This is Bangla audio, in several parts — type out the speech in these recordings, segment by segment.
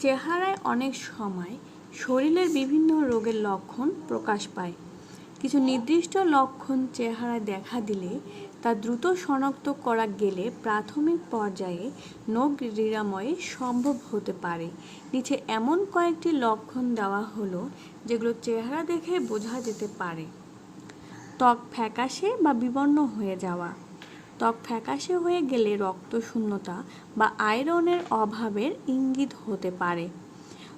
চেহারায় অনেক সময় শরীরের বিভিন্ন রোগের লক্ষণ প্রকাশ পায়। কিছু নির্দিষ্ট লক্ষণ চেহারায় দেখা দিলে তা দ্রুত শনাক্ত করা গেলে প্রাথমিক পর্যায়ে নখ নিরাময়ে সম্ভব হতে পারে। নিচে এমন কয়েকটি লক্ষণ দেওয়া হলো যেগুলো চেহারা দেখে বোঝা যেতে পারে। ত্বক ফ্যাকাশে বা বিবর্ণ হয়ে যাওয়া। ত্বক ফ্যাকাশে হয়ে গেলে রক্তশূন্যতা বা আয়রনের অভাবের ইঙ্গিত হতে পারে।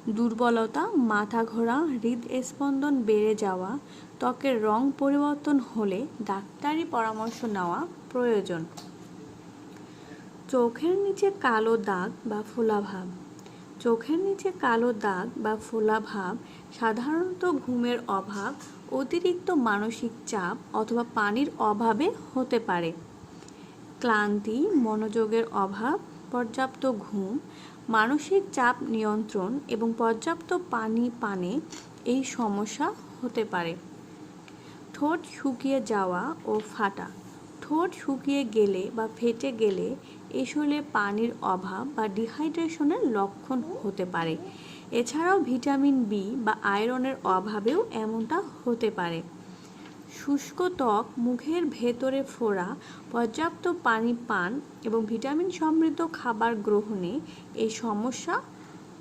দুর্বলতা মাথা ঘোরা হৃদস্পন্দন বেড়ে যাওয়া, ত্বকের রং পরিবর্তন হলে ডাক্তারি পরামর্শ নেওয়া প্রয়োজন। চোখের নিচে কালো দাগ বা ফোলাভাব। চোখের নিচে কালো দাগ বা ফোলাভাব সাধারণত ঘুমের অভাব, অতিরিক্ত মানসিক চাপ অথবা পানির অভাবে হতে পারে। ক্লান্তি, মনোযোগের অভাব, পর্যাপ্ত ঘুম, মানসিক চাপ নিয়ন্ত্রণ এবং পর্যাপ্ত পানি পানে এই সমস্যা হতে পারে। ঠোঁট শুকিয়ে যাওয়া ও ফাটা। ঠোঁট শুকিয়ে গেলে বা ফেটে গেলে এসলে পানির অভাব বা ডিহাইড্রেশনের লক্ষণ হতে পারে। এছাড়াও ভিটামিন বি বা আয়রনের অভাবেও এমনটা হতে পারে। শুষ্ক ত্বক, মুখের ভেতরে ফোড়া, পর্যাপ্ত পানি পান এবং ভিটামিন সমৃদ্ধ খাবার গ্রহণে এই সমস্যা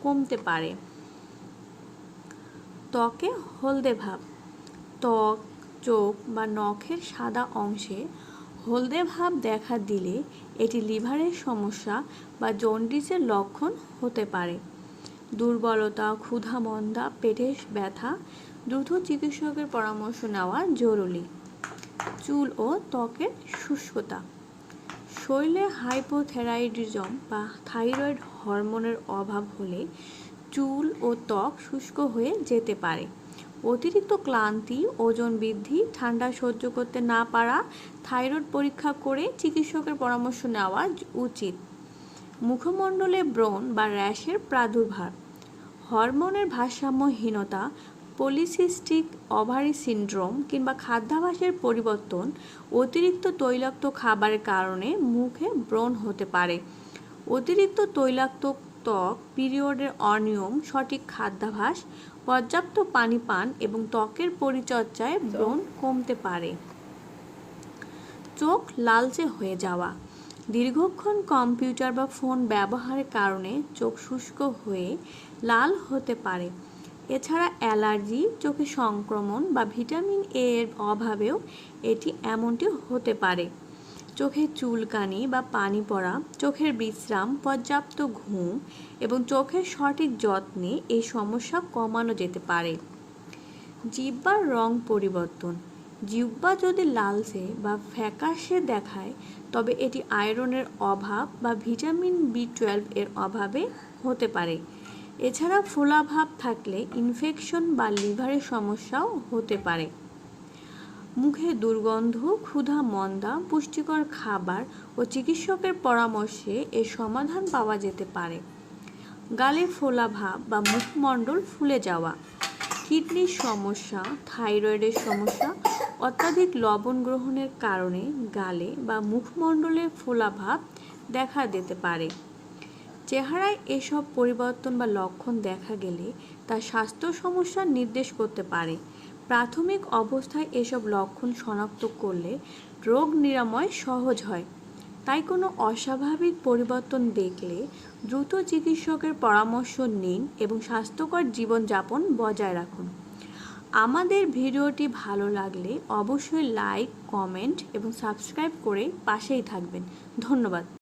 কমতে পারে। ত্বকে হলদে ভাব। ত্বক, চোখ বা নখের সাদা অংশে হলদে ভাব দেখা দিলে এটি লিভারের সমস্যা বা জন্ডিসের লক্ষণ হতে পারে। দুর্বলতা ক্ষুধা মন্দা পেটের ব্যথা দ্রুত চিকিৎসকের পরামর্শ নেওয়া জরুরি। চুল ও ত্বকের শুষ্কতা। শরীরে হাইপোথেরাইডিজম বা থাইরয়েড হরমোনের অভাব হলে চুল ও ত্বক শুষ্ক হয়ে যেতে পারে। অতিরিক্ত ক্লান্তি, ওজন বৃদ্ধি, ঠান্ডা সহ্য করতে না পারা, থাইরয়েড পরীক্ষা করে চিকিৎসকের পরামর্শ নেওয়া উচিত। মুখমণ্ডলে ব্রণ বা র্যাশের প্রাদুর্ভাব। হরমোনের ভারসাম্যহীনতা পলিসিস্টিক ওভারি সিন্ড্রোম কিংবা খাদ্যাভ্যাসের পরিবর্তন অতিরিক্ত তৈলাক্ত খাবারের কারণে মুখে ব্রণ হতে পারে। অতিরিক্ত তৈলাক্ত ত্বক, পিরিয়ডের অনিয়ম, সঠিক খাদ্যাভাস, পর্যাপ্ত পানি পান এবং ত্বকের পরিচর্যায় ব্রণ কমতে পারে। চোখ লালচে হয়ে যাওয়া। দীর্ঘক্ষণ কম্পিউটার বা ফোন ব্যবহারের কারণে চোখ শুষ্ক হয়ে লাল হতে পারে। এছাড়া অ্যালার্জি, চোখে সংক্রমণ বা ভিটামিন এ এর অভাবেও এটি এমনটি হতে পারে। চোখে চুলকানি বা পানি পড়া, চোখের বিশ্রাম, পর্যাপ্ত ঘুম এবং চোখের সঠিক যত্নে এই সমস্যা কমানো যেতে পারে। জিহ্বার রং পরিবর্তন। জিহ্বা যদি লালচে বা ফ্যাকাশে দেখায়, তবে এটি আয়রনের অভাব বা ভিটামিন বি টুয়েলভ এর অভাবে হতে পারে। এছাড়া ফোলাভাব থাকলে ইনফেকশন বা লিভারের সমস্যাও হতে পারে। মুখে দুর্গন্ধ, ক্ষুধা, মন্দা, পুষ্টিকর খাবার ও চিকিৎসকের পরামর্শে এর সমাধান পাওয়া যেতে পারে। গালে ফোলাভাব বা মুখমণ্ডল ফুলে যাওয়া, কিডনির সমস্যা, থাইরয়েডের সমস্যা, অত্যাধিক লবণ গ্রহণের কারণে গালে বা মুখমণ্ডলে ফোলাভাব দেখা দিতে পারে। চেহারায় এসব পরিবর্তন বা লক্ষণ দেখা গেলে তা স্বাস্থ্য সমস্যা নির্দেশ করতে পারে। প্রাথমিক অবস্থায় এসব লক্ষণ শনাক্ত করলে রোগ নিরাময় সহজ হয়। তাই কোনো অস্বাভাবিক পরিবর্তন দেখলে দ্রুত চিকিৎসকের পরামর্শ নিন এবং স্বাস্থ্যকর জীবনযাপন বজায় রাখুন। আমাদের ভিডিওটি ভালো লাগলে অবশ্যই লাইক, কমেন্ট এবং সাবস্ক্রাইব করে পাশেই থাকবেন। ধন্যবাদ।